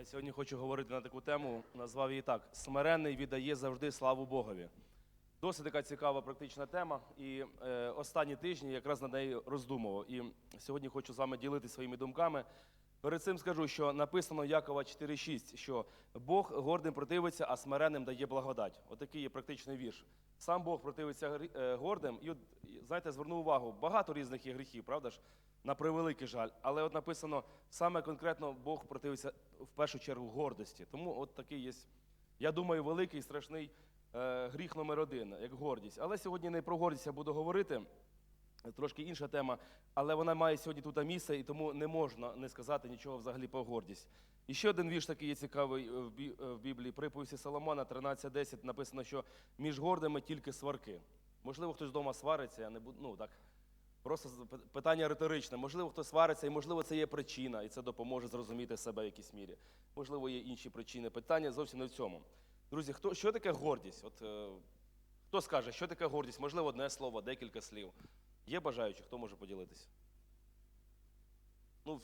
Я сьогодні хочу говорити на таку тему, назвав її так: Смиренний віддає завжди славу Богові. Досить така цікава практична тема. І е, останні тижні якраз над нею роздумував. І сьогодні хочу з вами ділитися своїми думками. Перед цим скажу, що написано Якова 4,6, що Бог гордим противиться, а смиренним дає благодать. Отакий є практичний вірш. Сам Бог противиться е, гордим, і от, знаєте, зверну увагу, багато різних є гріхів, правда ж? На превеликий жаль. Але от написано, саме конкретно Бог противиться в першу чергу гордості. Тому от такий є, я думаю, великий страшний е, гріх номер один, як гордість. Але сьогодні не про гордість я буду говорити. Трошки інша тема, але вона має сьогодні тут місце, і тому не можна не сказати нічого взагалі про гордість. І ще один вірш такий є цікавий е, е, в Біблії. Приповісті Соломона 13.10 написано, що між гордими тільки сварки. Можливо, хтось вдома свариться, я не буду, ну так. Просто питання риторичне. Можливо, хтось свариться, і можливо, це є причина, і це допоможе зрозуміти себе в якійсь мірі. Можливо, є інші причини. Питання зовсім не в цьому. Друзі, хто, що таке гордість? От, е, хто скаже, що таке гордість? Можливо, одне слово, декілька слів. Є бажаючі, хто може поділитися? Ну,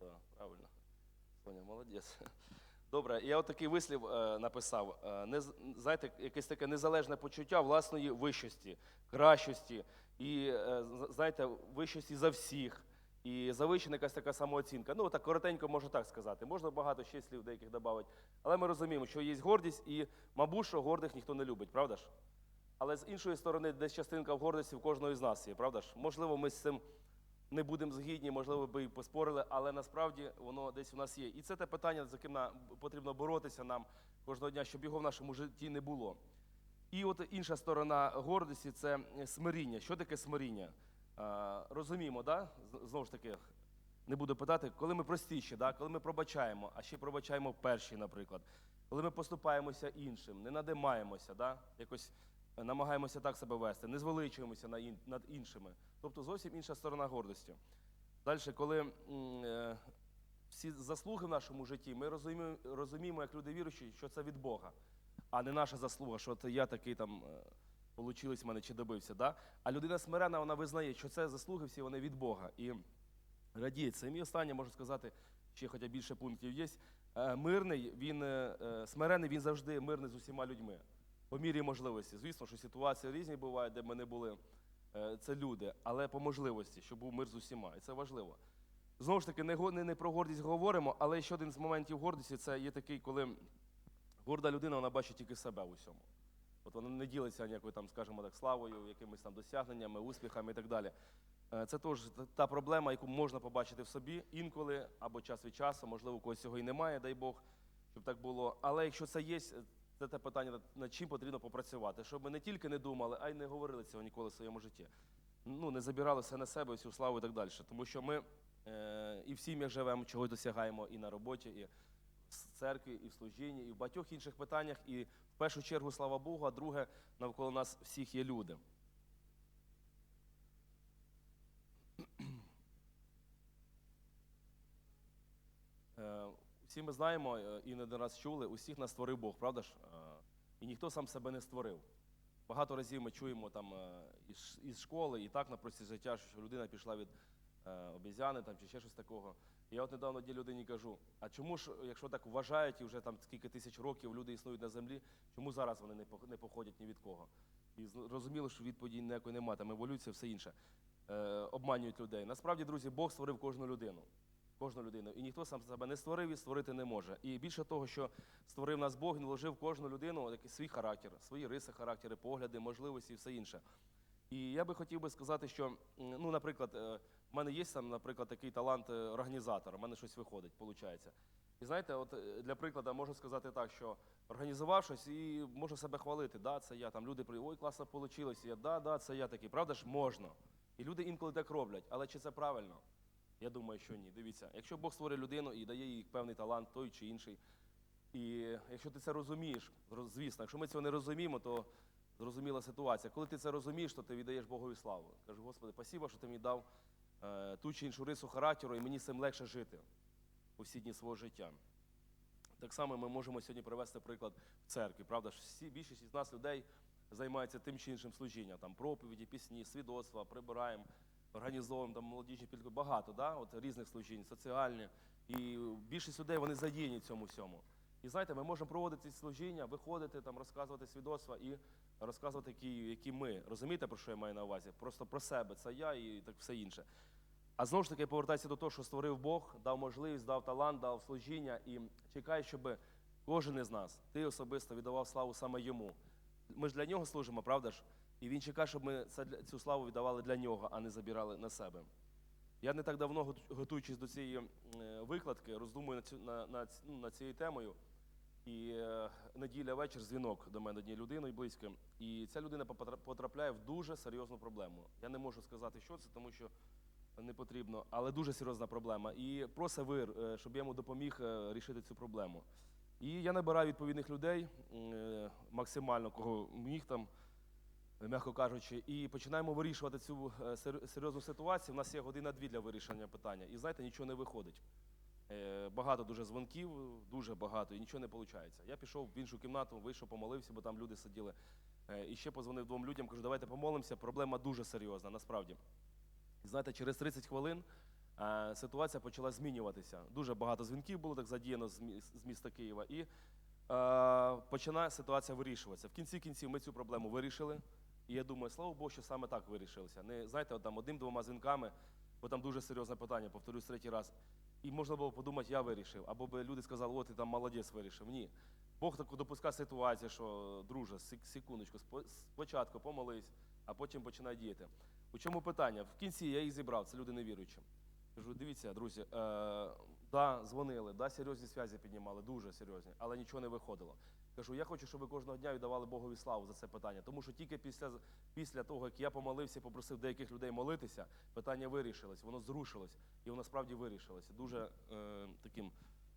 да, правильно. Соня, молодець. Добре, я от такий вислів е, написав. Е, не, знаєте, якесь таке незалежне почуття власної вищості, кращості і, е, знаєте, вищості за всіх. І завищена якась така самооцінка. Ну, так коротенько можу так сказати. Можна багато ще слів деяких додати. Але ми розуміємо, що є гордість, і, мабуть, що гордих ніхто не любить, правда ж? Але з іншої сторони, десь частинка в гордості в кожного з нас є, правда ж? Можливо, ми з цим не будемо згідні, можливо, би і поспорили, але насправді воно десь у нас є. І це те питання, з яким на- потрібно боротися нам кожного дня, щоб його в нашому житті не було. І от інша сторона гордості це смиріння. Що таке смиріння? Розуміємо, да? Знову ж таки, не буду питати, коли ми простіші, да? коли ми пробачаємо, а ще пробачаємо перші, наприклад, коли ми поступаємося іншим, не надимаємося, да? якось намагаємося так себе вести, не звеличуємося над іншими. Тобто зовсім інша сторона гордості. Далі, коли е, всі заслуги в нашому житті, ми розуміємо, розуміємо, як люди віруючі, що це від Бога, а не наша заслуга, що це я такий там вийшло в мене чи добився. Да? А людина смирена, вона визнає, що це заслуги всі вони від Бога. І радіє цим. І останнє можу сказати, ще хоча більше пунктів є. Е, Мирний, він е, е, смирений, він завжди мирний з усіма людьми. По мірі можливості. Звісно, що ситуації різні бувають, де ми не були. Е, Це люди, але по можливості, щоб був мир з усіма. І це важливо. Знову ж таки, не, не, про гордість говоримо, але ще один з моментів гордості це є такий, коли горда людина вона бачить тільки себе в усьому. От вона не ділиться ніякою там, скажімо так, славою, якимись там досягненнями, успіхами і так далі. Е, Це теж та проблема, яку можна побачити в собі інколи або час від часу, можливо, у когось цього і немає, дай Бог, щоб так було. Але якщо це є, це те питання, над- чим потрібно попрацювати, щоб ми не тільки не думали, а й не говорили цього ніколи в своєму житті. Ну, не забирали все на себе, всю славу і так далі. Тому що ми е, і в сім'ях живемо, чогось досягаємо і на роботі, і в церкві, і в служінні, і в багатьох інших питаннях. І в першу чергу, слава Богу, а друге, навколо нас всіх є люди. Е, Всі ми знаємо е, і не один раз чули, усіх нас створив Бог, правда ж? Е, І ніхто сам себе не створив. Багато разів ми чуємо там е, із, школи і так на прості життя, що людина пішла від обізяни там, чи ще щось такого. Я от недавно одній людині кажу: а чому ж, якщо так вважають, і вже там скільки тисяч років люди існують на землі, чому зараз вони не пох- не походять ні від кого? І зрозуміло, що відповіді ніякої немає, там еволюція, все інше. Обманюють людей. Насправді, друзі, Бог створив кожну людину. Кожну людину. І ніхто сам себе не створив і створити не може. І більше того, що створив нас Бог, він вложив кожну людину свій характер, свої риси, характери, погляди, можливості і все інше. І я би хотів би сказати, що, ну, наприклад, е, в мене є там, наприклад, такий талант е, організатора, в мене щось виходить, виходить. І знаєте, от е, для прикладу можу сказати так, що організував щось і можу себе хвалити. Да, це я. Там люди при ой, класно вийшло. Я да, да, це я такий. Правда ж, можна. І люди інколи так роблять. Але чи це правильно? Я думаю, що ні. Дивіться, якщо Бог створює людину і дає їй певний талант, той чи інший, і якщо ти це розумієш, звісно, якщо ми цього не розуміємо, то зрозуміла ситуація. Коли ти це розумієш, то ти віддаєш Богові славу. Кажу, Господи, спасибо, що ти мені дав е, ту чи іншу рису характеру, і мені цим легше жити у всі дні свого життя. Так само ми можемо сьогодні привести приклад в церкві. Правда ж, всі більшість із нас людей займаються тим чи іншим служінням, там проповіді, пісні, свідоцтва, прибираємо. Організовуємо там молодіжні підлітки, багато, да? от різних служінь, соціальні. І більшість людей вони задіяні цьому всьому. І знаєте, ми можемо проводити служіння, виходити, там, розказувати свідоцтва і розказувати, які, які ми. Розумієте, про що я маю на увазі? Просто про себе, це я і так все інше. А знову ж таки повертається до того, що створив Бог, дав можливість, дав талант, дав служіння і чекає, щоб кожен із нас, ти особисто віддавав славу саме йому. Ми ж для нього служимо, правда ж? І він чекає, щоб ми цю славу віддавали для нього, а не забирали на себе. Я не так давно, готуючись до цієї е, викладки, роздумую над, на, на, ну, цією темою. І е, неділя вечір дзвінок до мене однією людиною близьким. І ця людина потрапляє в дуже серйозну проблему. Я не можу сказати, що це, тому що не потрібно, але дуже серйозна проблема. І просить вир, е, щоб я йому допоміг рішити цю проблему. І я набираю відповідних людей, максимально кого міг там, м'яко кажучи, і починаємо вирішувати цю е, серйозну ситуацію. У нас є година-дві для вирішення питання. І знаєте, нічого не виходить. Е, Багато дуже дзвонків, дуже багато, і нічого не виходить. Я пішов в іншу кімнату, вийшов, помолився, бо там люди сиділи. Е, І ще позвонив двом людям, кажу, давайте помолимося. Проблема дуже серйозна, насправді. Знаєте, через 30 хвилин ситуація почала змінюватися. Дуже багато дзвінків було так задіяно з міс- з міста Києва. І починає ситуація вирішуватися. В кінці кінців ми цю проблему вирішили. І я думаю, слава Богу, що саме так вирішилося. Не знаєте, от там одним-двома дзвінками, бо там дуже серйозне питання, повторюсь третій раз. І можна було подумати, я вирішив. Або би люди сказали, о, ти там молодець вирішив. Ні. Бог таку допускає ситуацію, що друже, секундочку, спочатку помолись, а потім починай діяти. У чому питання? В кінці я їх зібрав, це люди невіруючі. Кажу, дивіться, друзі, е, да, дзвонили, да, серйозні зв'язі піднімали, дуже серйозні, але нічого не виходило. Кажу, я хочу, щоб ви кожного дня віддавали Богові славу за це питання. Тому що тільки після, після того, як я помолився попросив деяких людей молитися, питання вирішилось, воно зрушилось, і воно справді вирішилося. Дуже е, таким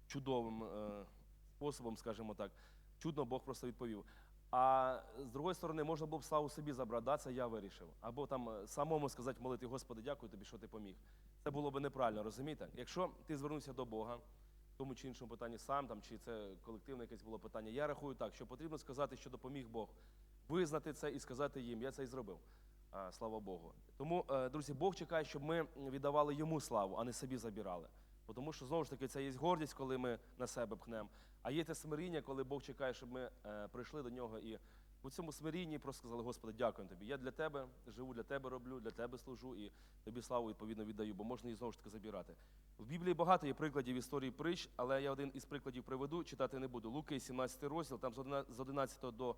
чудовим е, способом, скажімо так. Чудно Бог просто відповів. А з другої сторони, можна було б славу собі забрати, да, це я вирішив. Або там е, самому сказати, молити, Господи, дякую тобі, що ти поміг. Це було б неправильно, розумієте? Якщо ти звернувся до Бога, тому чи іншому питанні сам, там, чи це колективне якесь було питання, я рахую так, що потрібно сказати, що допоміг Бог. Визнати це і сказати їм. Я це і зробив. Слава Богу. Тому, е, друзі, Бог чекає, щоб ми віддавали йому славу, а не собі забирали. Тому що знову ж таки це є гордість, коли ми на себе пхнемо. А є те смиріння, коли Бог чекає, щоб ми е, прийшли до нього і у цьому смирінні просто сказали, Господи, дякую тобі. Я для тебе живу, для тебе роблю, для тебе служу і тобі славу відповідно віддаю, бо можна її знову ж таки забирати. В Біблії багато є прикладів історії притч, але я один із прикладів приведу, читати не буду. Луки, 17 розділ, там з 11 до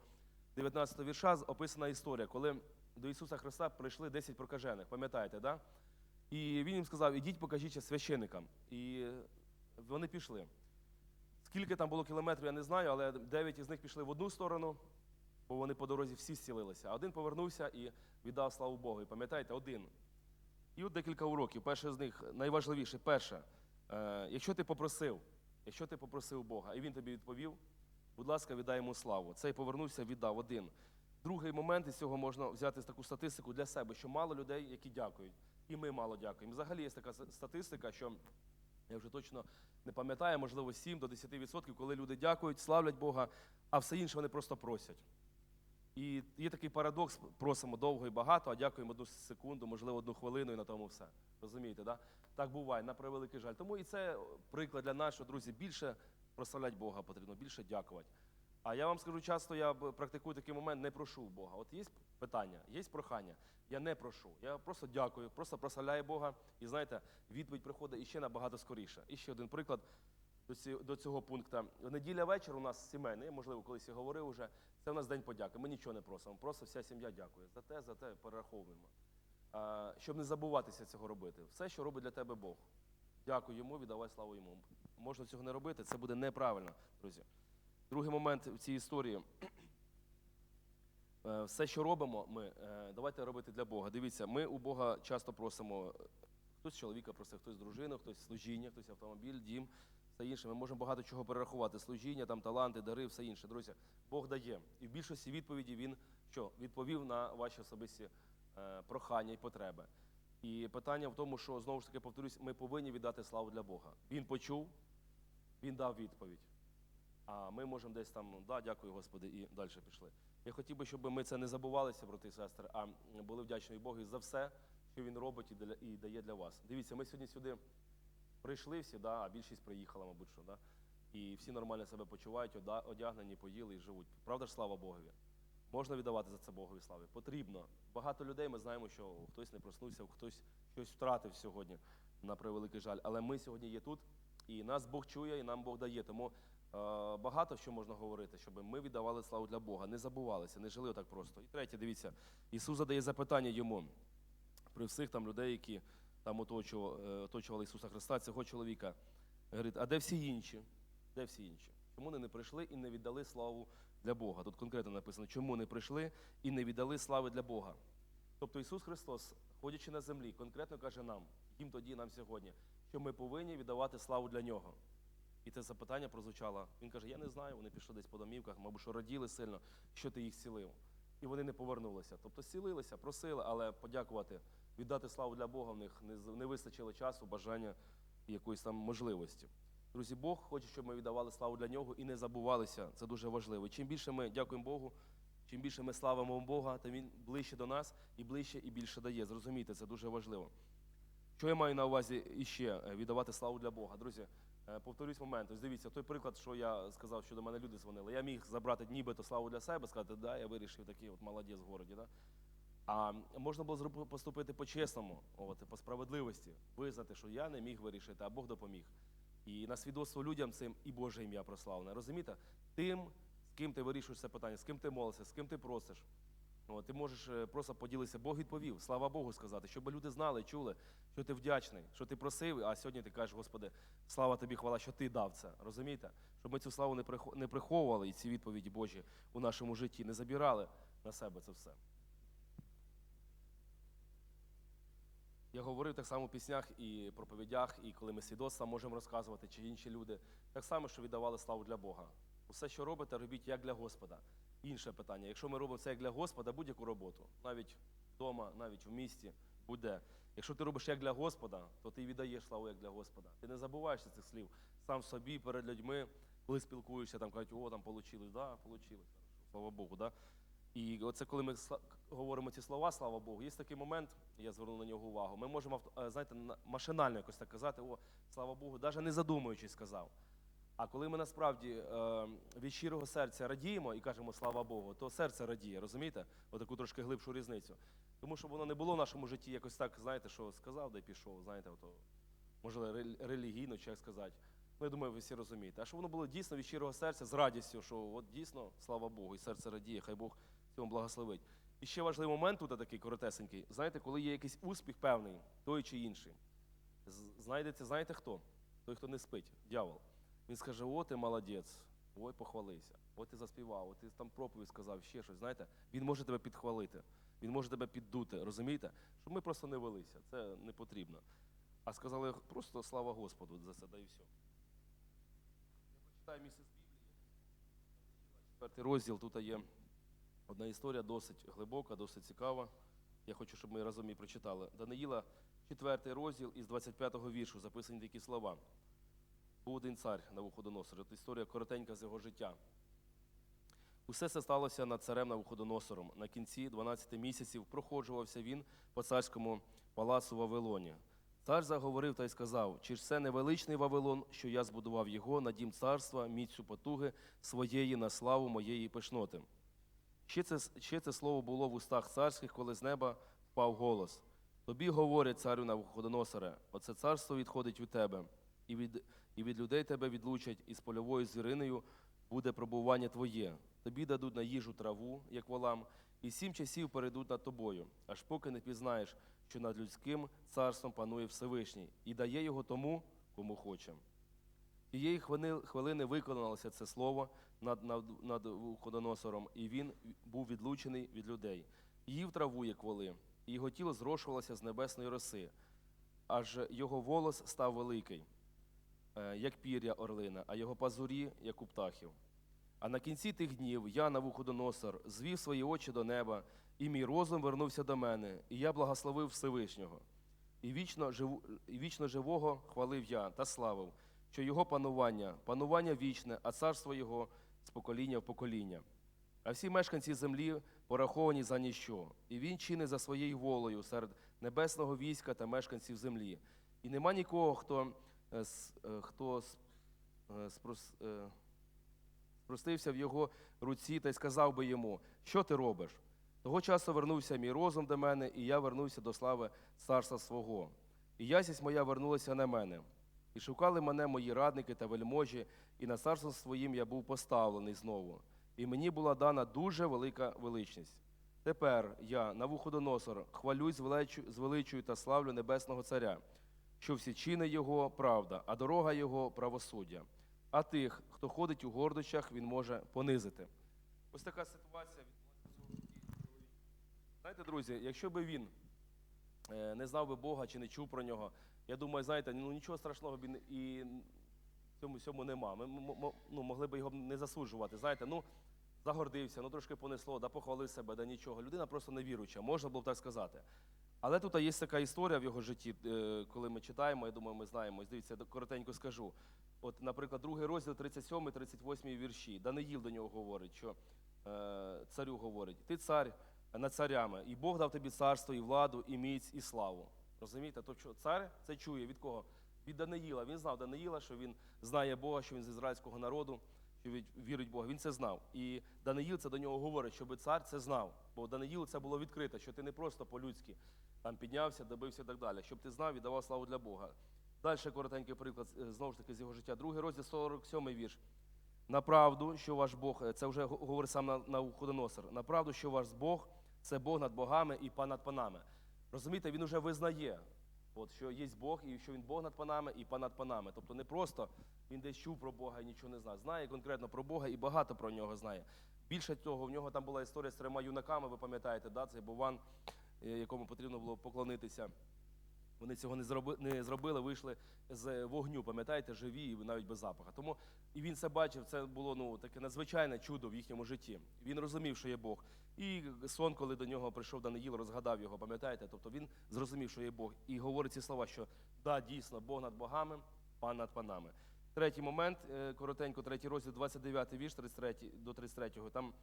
19 вірша описана історія, коли до Ісуса Христа прийшли 10 прокажених, пам'ятаєте, да? І він їм сказав: ідіть, покажіть священикам. І вони пішли. Скільки там було кілометрів, я не знаю, але 9 із них пішли в одну сторону, бо вони по дорозі всі зцілилися. А один повернувся і віддав славу Богу. І пам'ятаєте, один. І от декілька уроків. Перше з них найважливіше. Перше, е, якщо ти попросив, якщо ти попросив Бога, і він тобі відповів, будь ласка, віддай йому славу. Цей повернувся, віддав один. Другий момент із цього можна взяти таку статистику для себе, що мало людей, які дякують. І ми мало дякуємо. Взагалі є така статистика, що я вже точно не пам'ятаю, можливо, 7 до 10%, коли люди дякують, славлять Бога, а все інше вони просто просять. І є такий парадокс: просимо довго і багато, а дякуємо одну секунду, можливо, одну хвилину, і на тому все. Розумієте, да? так буває, на превеликий жаль. Тому і це приклад для нас, що, друзі, більше прославлять Бога потрібно, більше дякувати. А я вам скажу, часто я практикую такий момент, не прошу Бога. От є питання, є прохання. Я не прошу. Я просто дякую, просто прославляю Бога. І знаєте, відповідь приходить іще набагато скоріше. І ще один приклад до цього пункту. Неділя вечір у нас сімейний, можливо, колись я говорив уже. Це у нас день подяки. Ми нічого не просимо. Просто вся сім'я дякує. За те, за те перераховуємо. А, щоб не забуватися цього робити. Все, що робить для тебе Бог. Дякую йому, віддавай славу йому. Можна цього не робити, це буде неправильно, друзі. Другий момент в цій історії. Е, Все, що робимо, ми е, давайте робити для Бога. Дивіться, ми у Бога часто просимо. Хтось чоловіка просить, хтось дружину, хтось служіння, хтось автомобіль, дім, все інше. Ми можемо багато чого перерахувати. Служіння, там таланти, дари, все інше. Друзі, Бог дає. І в більшості відповіді він що відповів на ваші особисті е, прохання і потреби. І питання в тому, що знову ж таки повторюсь, ми повинні віддати славу для Бога. Він почув, він дав відповідь. А ми можемо десь там, ну, да, дякую, Господи, і далі пішли. Я хотів би, щоб ми це не забувалися, брати і сестри, а були вдячні Богу за все, що він робить і дає для вас. Дивіться, ми сьогодні сюди прийшли всі, да, а більшість приїхала, мабуть, що, да? і всі нормально себе почувають, одягнені, поїли і живуть. Правда ж, слава Богові? Можна віддавати за це Богові слави. Потрібно. Багато людей ми знаємо, що хтось не проснувся, хтось щось втратив сьогодні, на превеликий жаль. Але ми сьогодні є тут, і нас Бог чує, і нам Бог дає. Тому е, багато що можна говорити, щоб ми віддавали славу для Бога, не забувалися, не жили так просто. І третє, дивіться, Ісус задає запитання йому при всіх там людей, які там е, оточували Ісуса Христа, цього чоловіка. Говорить, а де всі інші? Де всі інші? Чому вони не прийшли і не віддали славу для Бога? Тут конкретно написано, чому не прийшли і не віддали слави для Бога. Тобто Ісус Христос, ходячи на землі, конкретно каже нам, їм тоді, нам сьогодні, що ми повинні віддавати славу для нього. І це запитання прозвучало. Він каже: Я не знаю, вони пішли десь по домівках, мабуть, що раділи сильно, що ти їх зцілив. І вони не повернулися. Тобто зцілилися, просили, але подякувати, віддати славу для Бога в них не, вистачило часу, бажання і якоїсь там можливості. Друзі, Бог хоче, щоб ми віддавали славу для нього і не забувалися. Це дуже важливо. Чим більше ми дякуємо Богу, чим більше ми славимо Бога, тим він ближче до нас і ближче і більше дає. Зрозумійте, це дуже важливо. Що я маю на увазі іще е, віддавати славу для Бога? Друзі, е, повторюсь момент. Ось дивіться, той приклад, що я сказав, що до мене люди дзвонили. Я міг забрати нібито славу для себе, сказати, да, я вирішив такий от молодець в городі. Да? А можна було поступити по-чесному, от, по справедливості, визнати, що я не міг вирішити, а Бог допоміг. І на свідоцтво людям цим і Боже ім'я прославлене. Розумієте? Тим, з ким ти вирішуєш це питання, з ким ти молишся, з ким ти просиш. От, ти можеш е, просто поділитися, Бог відповів, слава Богу сказати, щоб люди знали, чули, що ти вдячний, що ти просив, а сьогодні ти кажеш, Господи, слава тобі, хвала, що ти дав це. Розумієте? Щоб ми цю славу не приховували і ці відповіді Божі у нашому житті, не забирали на себе це все. Я говорив так само в піснях і проповідях, і коли ми свідоцтва можемо розказувати, чи інші люди, так само, що віддавали славу для Бога. Усе, що робите, робіть як для Господа. Інше питання. Якщо ми робимо це як для Господа, будь-яку роботу, навіть вдома, навіть в місті, будь-де. Якщо ти робиш як для Господа, то ти віддаєш славу як для Господа. Ти не забуваєшся цих слів сам собі перед людьми, коли спілкуєшся, там кажуть, о, там получилось, да, хорошо, слава Богу, да. І оце коли ми говоримо ці слова, слава Богу, є такий момент, я звернув на нього увагу. Ми можемо е, знаєте, на- машинально якось так казати, о, слава Богу, навіть не задумуючись сказав. А коли ми насправді е, від щирого серця радіємо і кажемо слава Богу, то серце радіє, розумієте? Отаку трошки глибшу різницю. Тому що воно не було в нашому житті якось так, знаєте, що сказав, де пішов, знаєте, ото, можливо, релігійно, чи як сказати. Ну, я думаю, ви всі розумієте. А що воно було дійсно від щирого серця, з радістю, що от дійсно, слава Богу, і серце радіє, хай Бог цьому благословить. І ще важливий момент тут такий коротесенький. Знаєте, коли є якийсь успіх певний, той чи інший, знайдеться, знаєте хто? Той, хто не спить, дьявол. Він скаже: о, ти молодець, ой, похвалився, ой, ти заспівав, ой, ти там проповідь сказав, ще щось. Знаєте, він може тебе підхвалити, він може тебе піддути, розумієте? Щоб ми просто не велися, це не потрібно. А сказали просто слава Господу за це, да і все. Я почитаю місце з Біблії. Четвертий розділ, тут є одна історія досить глибока, досить цікава. Я хочу, щоб ми разом її прочитали. Даниїла, четвертий розділ із 25-го віршу записані такі слова. Був один цар Навуходоносор. Це історія коротенька з його життя. Усе це сталося над царем Навуходоносором. На кінці 12 місяців проходжувався він по царському палацу Вавилоні. Цар заговорив та й сказав: чи ж це не величний Вавилон, що я збудував його на дім царства, міцю потуги своєї на славу моєї пишноти. Ще це, ще це слово було в устах царських, коли з неба впав голос. Тобі говорять царю Навуходоносоре, оце царство відходить від тебе, і від, і від людей тебе відлучать, і з польовою звіриною буде пробування твоє. Тобі дадуть на їжу траву, як волам, і сім часів перейдуть над тобою, аж поки не пізнаєш, що над людським царством панує Всевишній, і дає його тому, кому хоче. Тієї хвилини, виконалося це слово над, над, над Вуходоносором, і він був відлучений від людей. Їв траву, як воли, і його тіло зрошувалося з небесної роси, аж його волос став великий, е, як пір'я орлина, а його пазурі, як у птахів. А на кінці тих днів я, Навуходоносор, звів свої очі до неба, і мій розум вернувся до мене, і я благословив Всевишнього. І вічно, живу, і вічно живого хвалив я та славив, що його панування, панування вічне, а царство його з покоління в покоління. А всі мешканці землі пораховані за ніщо, і він чинить за своєю волею серед небесного війська та мешканців землі. І нема нікого, хто, е, е, хто е, спростився в його руці та й сказав би йому, що ти робиш? Того часу вернувся мій розум до мене, і я вернувся до слави царства свого. І ясність моя вернулася на мене. І шукали мене мої радники та вельможі, і на царство своїм я був поставлений знову. І мені була дана дуже велика величність. Тепер я, Навуходоносор, хвалюсь, звеличу- звеличую та славлю Небесного Царя, що всі чини Його правда, а дорога Його правосуддя. А тих, хто ходить у гордощах, він може понизити. Ось така ситуація. Знаєте, друзі, якщо би він е, не знав би Бога чи не чув про нього, я думаю, знаєте, ну нічого страшного і в цьому всьому нема. Ми ну, могли б його не засуджувати. Знаєте, ну загордився, ну трошки понесло, да похвалив себе, да нічого. Людина просто невіруюча, можна було б так сказати. Але тут є така історія в його житті, е, коли ми читаємо, я думаю, ми знаємо. Дивіться, я коротенько скажу. От, наприклад, другий розділ, 37-38 вірші. Даниїл до нього говорить, що е, царю говорить: ти цар над царями, і Бог дав тобі царство, і владу, і міць, і славу. Розумієте? Тобто цар це чує від кого? Від Даниїла. Він знав Даниїла, що він знає Бога, що він з ізраїльського народу, що він вірить в Бога. Він це знав. І Даниїл це до нього говорить, щоб цар це знав. Бо Даниїлу це було відкрито, що ти не просто по-людськи там піднявся, добився і так далі. Щоб ти знав і давав славу для Бога. Далі коротенький приклад, е, знову ж таки, з його життя. Другий розділ, 47 вірш. На правду, що ваш Бог, е, це вже говорить сам на, на правду, що ваш Бог це Бог над богами і пан над панами. Розумієте, він вже визнає, от, що є Бог, і що він Бог над панами і панад панами. Тобто не просто він десь чув про Бога і нічого не знає. Знає конкретно про Бога і багато про нього знає. Більше того, в нього там була історія з трьома юнаками, ви пам'ятаєте, да? цей Буван, е, якому потрібно було поклонитися. Вони цього не зроби, не зробили, вийшли з вогню, пам'ятаєте, живі і навіть без запаха. Тому і він це бачив, це було ну таке надзвичайне чудо в їхньому житті. Він розумів, що є Бог. І сон, коли до нього прийшов Даниїл, розгадав його, пам'ятаєте? Тобто він зрозумів, що є Бог, і говорить ці слова, що да, дійсно, Бог над богами, пан над панами. Третій момент, е, коротенько, третій розділ, 29 вірш, 33 до 33. Там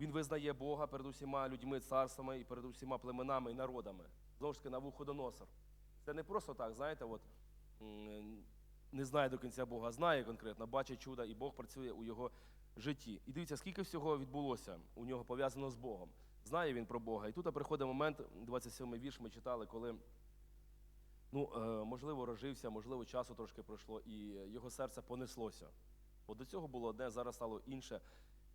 він визнає Бога перед усіма людьми, царствами і перед усіма племенами і народами. Знову ж таки, Навуходоносор. Це не просто так, знаєте, от не знає до кінця Бога, знає конкретно, бачить чуда, і Бог працює у його житті. І дивіться, скільки всього відбулося у нього пов'язано з Богом. Знає він про Бога. І тут приходить момент, 27-й вірш ми читали, коли, ну, е, можливо, рожився, можливо, часу трошки пройшло, і його серце понеслося. Бо до цього було одне, зараз стало інше.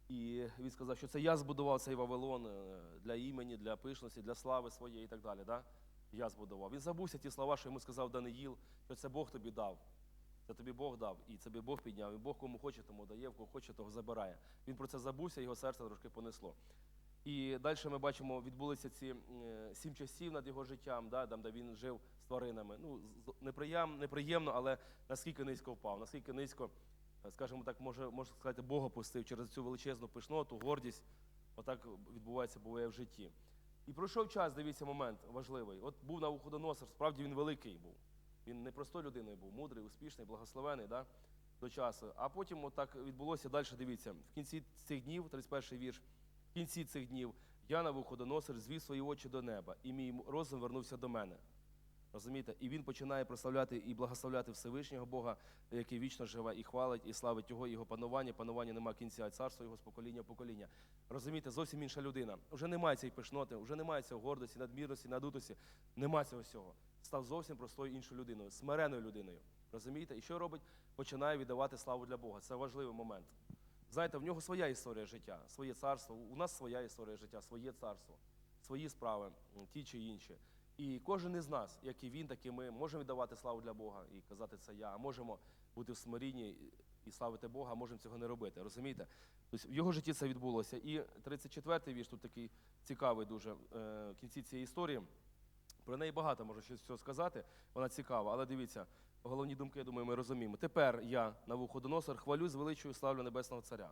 І він сказав, що це я збудував цей Вавилон е, для імені, для пишності, для слави своєї і так далі. Да? Я збудував. Він забувся ті слова, що йому сказав Даниїл, що це Бог тобі дав. Це тобі Бог дав, і це тобі Бог підняв. І Бог кому хоче, тому дає, в кого хоче, того забирає. Він про це забувся, його серце трошки понесло. І далі ми бачимо, відбулися ці е, сім часів над його життям, да, там, де він жив з тваринами. Ну, неприємно, але наскільки низько впав, наскільки низько, е, скажімо так, може, можна сказати, Бога пустив через цю величезну пишноту, гордість. Отак відбувається, буває в житті. І пройшов час, дивіться, момент важливий. От був Навуходоносор, справді він великий був. Він не простою людиною був, мудрий, успішний, благословений да, до часу. А потім отак відбулося далі. Дивіться, в кінці цих днів, 31 вірш, в кінці цих днів я Навуходоносор звів свої очі до неба, і мій розум вернувся до мене. Розумієте? І він починає прославляти і благословляти Всевишнього Бога, який вічно живе і хвалить, і славить його, його панування. Панування нема кінця, а царство його з покоління в покоління. Розумієте, зовсім інша людина. Вже немає цієї пишноти, вже немає цього гордості, надмірності, надутості. Нема цього всього. Став зовсім простою іншою людиною, смиреною людиною. Розумієте? І що робить? Починає віддавати славу для Бога. Це важливий момент. Знаєте, в нього своя історія життя, своє царство. У нас своя історія життя, своє царство, свої справи, ті чи інші. І кожен із нас, як і він, так і ми, можемо віддавати славу для Бога і казати це я, а можемо бути в смирінні і- славити Бога, а можемо цього не робити. Розумієте? Тобто в його житті це відбулося. І 34-й вірш тут такий цікавий дуже е, в кінці цієї історії. Про неї багато можу щось сказати. Вона цікава, але дивіться, головні думки, я думаю, ми розуміємо. Тепер я, Навуходоносор, хвалю, звеличую, славлю Небесного Царя.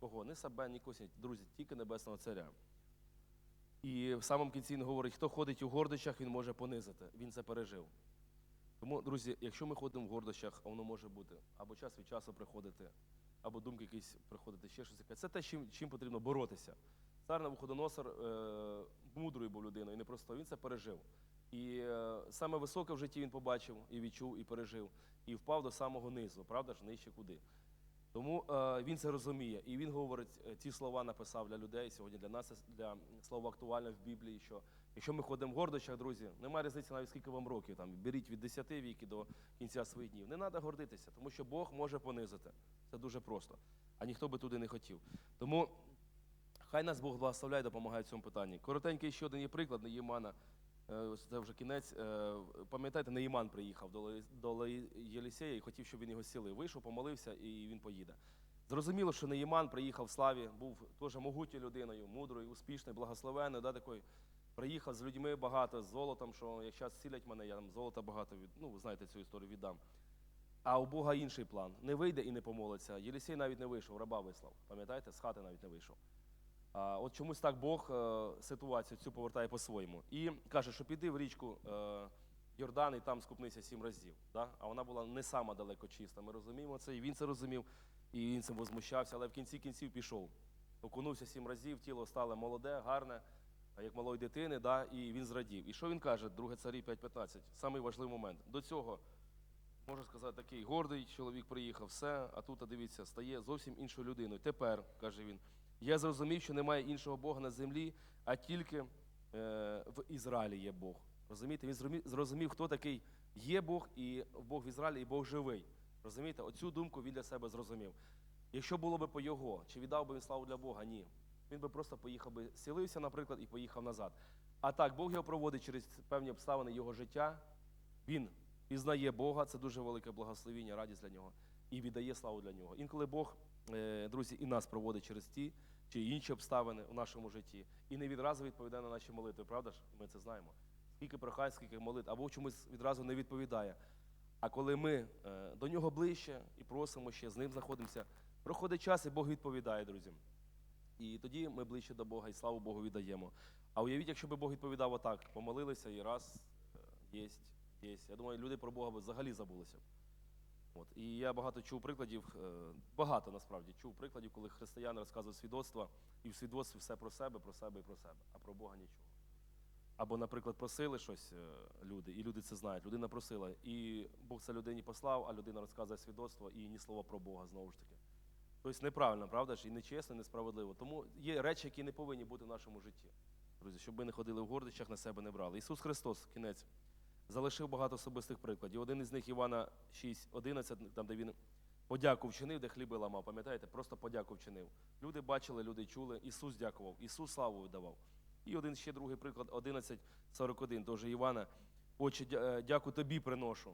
Кого? Не себе, ні когось, друзі, тільки Небесного Царя. І в самому кінці він говорить, хто ходить у гордощах, він може понизити. Він це пережив. Тому, друзі, якщо ми ходимо в гордощах, а воно може бути або час від часу приходити, або думки якісь приходити, ще щось таке. Це те, чим, чим потрібно боротися. Цар Навуходоносор е, мудрою був людиною, не просто він це пережив. І е, саме високе в житті він побачив, і відчув, і пережив, і впав до самого низу, правда ж, нижче куди. Тому е, він це розуміє, і він говорить, е, ці слова написав для людей сьогодні. Для нас для слова актуальне в Біблії. Що якщо ми ходимо в гордощах, друзі, немає різниці навіть скільки вам років. Там беріть від 10 віки до кінця своїх днів. Не треба гордитися, тому що Бог може понизити. Це дуже просто. А ніхто би туди не хотів. Тому хай нас Бог благословляє, допомагає в цьому питанні. Коротенький ще один є приклад Неїмана. Е, Це вже кінець. Е, Пам'ятаєте, Неїман приїхав до Єлісея і хотів, щоб він його сілив. Вийшов, помолився і він поїде. Зрозуміло, що Неїман приїхав в славі, був теж могутньою людиною, мудрою, успішною, благословенною, да, такою. Приїхав з людьми багато, з золотом, що як цілять мене, я там золота багато від, ну, ви знаєте цю історію віддам. А у Бога інший план. Не вийде і не помолиться. Єлісей навіть не вийшов, раба вислав. Пам'ятаєте, з хати навіть не вийшов. От чомусь так Бог е, ситуацію цю повертає по-своєму. І каже, що піди в річку е, Йордан і там скупнися сім разів. Да? А вона була не сама далеко чиста. Ми розуміємо це, і він це розумів, і він цим возмущався, але в кінці кінців пішов. Окунувся сім разів, тіло стало молоде, гарне, як малої дитини, да? і він зрадів. І що він каже, 2 царі 5.15, самий важливий момент. До цього, можна сказати, такий гордий чоловік приїхав, все, а тут, дивіться, стає зовсім іншою людиною. Тепер, каже він, я зрозумів, що немає іншого Бога на землі, а тільки е, в Ізраїлі є Бог. Розумієте? Він зрозумів- хто такий є Бог, і Бог в Ізраїлі, і Бог живий. Розумієте? Оцю думку він для себе зрозумів. Якщо було би по його, чи віддав би він славу для Бога? Ні. Він би просто поїхав би, сілився, наприклад, і поїхав назад. А так, Бог його проводить через певні обставини його життя. Він пізнає Бога, це дуже велике благословіння, радість для нього, і віддає славу для нього. Інколи Бог, е, друзі, і нас проводить через ті чи інші обставини у нашому житті, і не відразу відповідає на наші молитви, правда ж? Ми це знаємо. Скільки прохань, скільки молитв, або чомусь відразу не відповідає. А коли ми е, до нього ближче і просимо ще, з ним знаходимося, проходить час, і Бог відповідає, друзі. І тоді ми ближче до Бога і славу Богу віддаємо. А уявіть, якщо б Бог відповідав отак, помолилися і раз е, єсть, єсть. Я думаю, люди про Бога б взагалі забулися. От. І я багато чув прикладів, е, багато насправді чув прикладів, коли християни розказують свідоцтва, і в свідоцтві все про себе, про себе і про себе, а про Бога нічого. Або, наприклад, просили щось е, люди, і люди це знають. Людина просила, і Бог це людині послав, а людина розказує свідоцтво і ні слова про Бога знову ж таки. Тобто неправильно, правда ж? І нечесно, і несправедливо. Тому є речі, які не повинні бути в нашому житті. Друзі, щоб ми не ходили в гордищах, на себе не брали. Ісус Христос, кінець, залишив багато особистих прикладів. Один із них Івана 6.11, там, де він подяку вчинив, де хліби ламав. Пам'ятаєте? Просто подяку вчинив. Люди бачили, люди чули. Ісус дякував, Ісус славу видавав. І один ще другий приклад, 11.41, теж Івана. Отче, дя- дяку тобі приношу,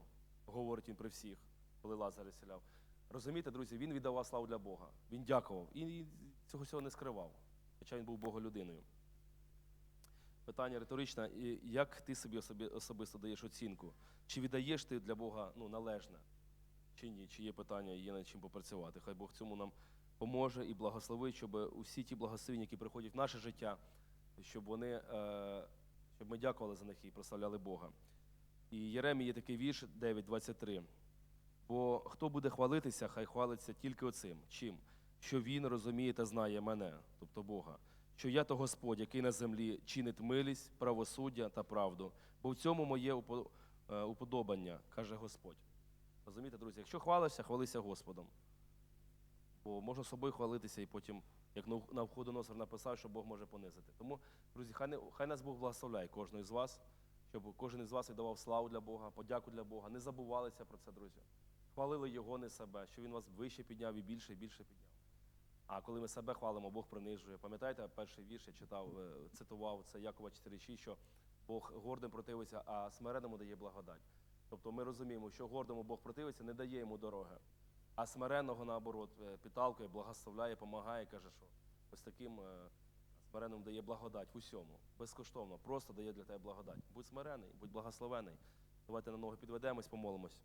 говорить він при всіх, коли Лазар ісціляв. Розумієте, друзі, він віддавав славу для Бога. Він дякував і цього всього не скривав, хоча він був Боголюдиною. Питання риторичне. Як ти собі особисто даєш оцінку? Чи віддаєш ти для Бога ну, належне? Чи ні? Чи є питання, є над чим попрацювати? Хай Бог цьому нам поможе і благословить, щоб усі ті благословення, які приходять в наше життя, щоб вони, е, щоб ми дякували за них і прославляли Бога. І Єремії є такий вірш 9.23. Бо хто буде хвалитися, хай хвалиться тільки оцим. Чим? Що він розуміє та знає мене, тобто Бога, що я то Господь, який на землі чинить милість, правосуддя та правду. Бо в цьому моє е, уподобання, каже Господь. Розумієте, друзі, якщо хвалишся, хвалися Господом. Бо можна собою хвалитися і потім, як Нав- Навходоносор написав, що Бог може понизити. Тому, друзі, хай, не, хай нас Бог благословляє, кожного з вас, щоб кожен із вас віддавав славу для Бога, подяку для Бога. Не забувалися про це, друзі. Хвалили Його, не себе, що Він вас вище підняв і більше і більше підняв. А коли ми себе хвалимо, Бог принижує. Пам'ятаєте, перший вірш я читав, е, цитував це Якова 4,6, що Бог гордим противиться, а смиренному дає благодать. Тобто ми розуміємо, що гордому Бог противиться, не дає йому дороги. А смиренного, наоборот, е, підталкує, благословляє, допомагає, каже, що ось таким е, смиренним дає благодать в усьому, безкоштовно, просто дає для тебе благодать. Будь смирений, будь благословений. Давайте на ноги підведемось, помолимось.